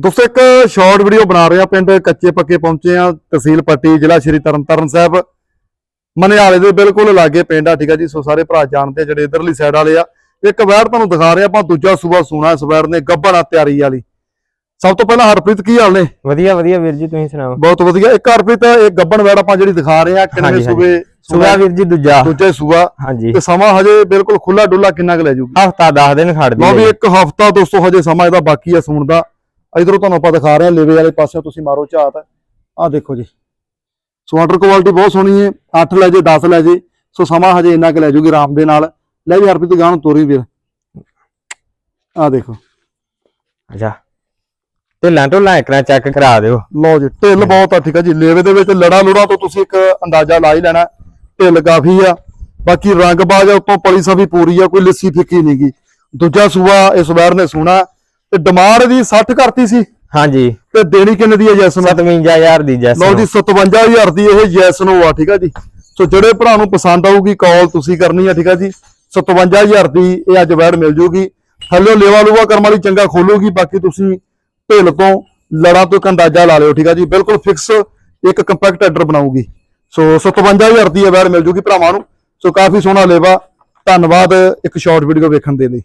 ਦੋਸਤੋ ਇੱਕ short video ਬਣਾ ਰਹੇ ਪਿੰਡ ਕੱਚੇ ਪੱਕੇ ਪਹੁੰਚੇ ਆ ਤਹਿਸੀਲ ਪੱਟੀ ਜ਼ਿਲ੍ਹਾ ਸ਼੍ਰੀ ਤਰਨਤਾਰਨ ਸਾਹਿਬ। ਮਨਿਆਲੇ ਦੇ ਬਿਲਕੁਲ ਲਾਗੇ ਪਿੰਡ ਆ ਠੀਕ ਆ ਜੀ? ਸੋ ਸਾਰੇ ਭਰਾ ਜਾਣਦੇ ਜਿਹੜੇ ਇਧਰਲੀ ਸਾਈਡ ਵਾਲੇ ਆ। ਇੱਕ ਵੈੜ ਤੁਹਾਨੂੰ ਦਿਖਾ ਰਹੇ ਆਪਾਂ ਦੂਜਾ ਸੂਬਾ ਸੂਣਾ ਇਸ ਵੈੜ ਨੇ ਗੱਬਣਾ ਤਿਆਰੀ ਵਾਲੀ। ਸਭ ਤੋਂ ਪਹਿਲਾਂ ਹਰਪ੍ਰੀਤ ਕੀ ਹਾਲ ਨੇ? ਵਧੀਆ ਵਧੀਆ ਵੀਰ ਜੀ ਤੁਸੀਂ ਸੁਣਾਓ? ਬਹੁਤ ਵਧੀਆ। ਇੱਕ ਹਰਪ੍ਰੀਤ ਇਹ ਗੱਬਣ ਵੈੜ ਆਪਾਂ ਜਿਹੜੀ ਦਿਖਾ ਰਹੇ ਆ ਕਿੰਨੇ। ਸੂਬੇ ਸੁਗਾ ਵੀਰ ਜੀ ਦੂਜਾ। ਦੂਜੇ ਸੂਬਾ। ਹਾਂਜੀ। ਤੇ ਸਮਾਂ ਹਜੇ ਬਿਲਕੁਲ ਖੁੱਲਾ ਡੁੱਲਾ ਕਿੰਨਾ ਕੁ ਲੈ ਜੂਗੀ? ਹਫਤਾ 10 ਦਿਨ ਖੜਦੀ ਲਓ ਵੀ ਹੈ ਇੱਕ ਹਫਤਾ ਦੋਸਤੋ ਹਜੇ ਸਮਾਂ ਇਹਦਾ ਬਾਕੀ ਆ ਸੂਣ ਦਾ। ਇਧਰੋਂ ਤੁਹਾਨੂੰ ਆਪਾਂ ਦਿਖਾ ਰਹੇ ਹਾਂ ਲੇਵੇ ਵਾਲੇ ਪਾਸੇ ਤੁਸੀਂ ਮਾਰੋ ਝਾਤ। ਆਹ ਦੇਖੋ ਜੀ। ਸੋ ਵਾਟਰ ਕੁਆਲਿਟੀ ਬਹੁਤ ਸੋਹਣੀ ਹੈ 8 ਲੈ ਜੇ 10 ਲੈ ਜੇ ਸੋ ਸਮਾਂ ਹਜੇ ਇੰਨਾ ਕੁ ਲੈ ਜੂਗੀ ਆਰਾਮ ਦੇ ਨਾਲ। ਲੈ ਵੀ ਹਰਪ੍ਰੀਤ ਗਾਂ ਨੂੰ ਤੋਰੀ ਵੀਰ। ਆਹ ਦੇਖੋ। ਅੱਛਾ। ਢਿੱਲਾਂ ਢੋਲਾਂ ਇਕਰਾ ਚੈੱਕ ਕਰਾ ਦਿਓ। ਲਓ ਜੀ ਢਿੱਲ ਬਹੁਤ ਆ ਠੀਕ ਆ ਜੀ। ਲੇਵੇ ਦੇ ਵਿੱਚ ਲੜਾ ਲੁੜਾ ਤੋਂ ਤੁਸੀਂ ਇੱਕ ਅੰਦਾਜ਼ਾ ਲਾ ਹੀ ਲੈਣਾ। ਢਿੱਲ ਕਾਫੀ ਆ। ਬਾਕੀ ਰੰਗ ਬਾਜ ਆ ਉੱਤੋਂ ਪਲੀ ਸਾ ਵੀ ਪੂਰੀ ਆ ਕੋਈ ਲੱਸੀ ਫਿੱਕੀ ਨਹੀਂਗੀ ਦੂਜਾ ਸੂਆ ਇਸ ਵਾਰ ਨੇ ਸੋਣਾ ਤੇ ਡਿਮਾਂਡ ਦੀ 60 ਕਰਤੀ ਸੀ। ਹਾਂਜੀ। ਤੇ ਦੇਣੀ ਕਿੰਨੇ ਦੀ ਹੈ ਜੈਸਨ 57000 ਦੀ ਜੈਸ ਲਓ ਜੀ 57000 ਦੀ ਇਹ ਜੈਸਨ ਆ ਠੀਕ ਆ ਜੀ। ਸੋ ਜਿਹੜੇ ਭਰਾ ਨੂੰ ਪਸੰਦ ਆਊਗੀ ਕਾਲ ਤੁਸੀਂ ਕਰਨੀ ਆ ਠੀਕ ਆ ਜੀ। 57000 ਦੀ ਇਹ ਅੱਜ ਵੈੜ ਮਿਲ ਜੂਗੀ। ਥੱਲੇ ਲੇਵਾ ਲੂਵਾ ਕਰਮ ਵਾਲੀ ਚੰਗਾ ਖੋਲੂਗੀ ਬਾਕੀ ਤੁਸੀਂ ਢਿੱਲ ਤੋਂ ਲੜਾ ਤੋਂ ਇੱਕ ਅੰਦਾਜ਼ਾ ਲਾ ਲਿਓ ਠੀਕ ਆ ਜੀ। ਬਿਲਕੁਲ ਫਿਕਸ ਇੱਕ ਕੰਪੈਕਟ ਹੈਡਰ ਬਣਾਊਗੀ। ਸੋ 57000 ਦੀ ਇਹ ਵੈੜ ਮਿਲ ਜੂਗੀ ਭਰਾਵਾਂ ਨੂੰ। ਸੋ ਕਾਫੀ ਸੋਹਣਾ ਲੇਵਾ। ਧੰਨਵਾਦ ਇੱਕ ਸ਼ਾਰਟ ਵੀਡੀਓ ਵੇਖਣ ਦੇ ਲਈ।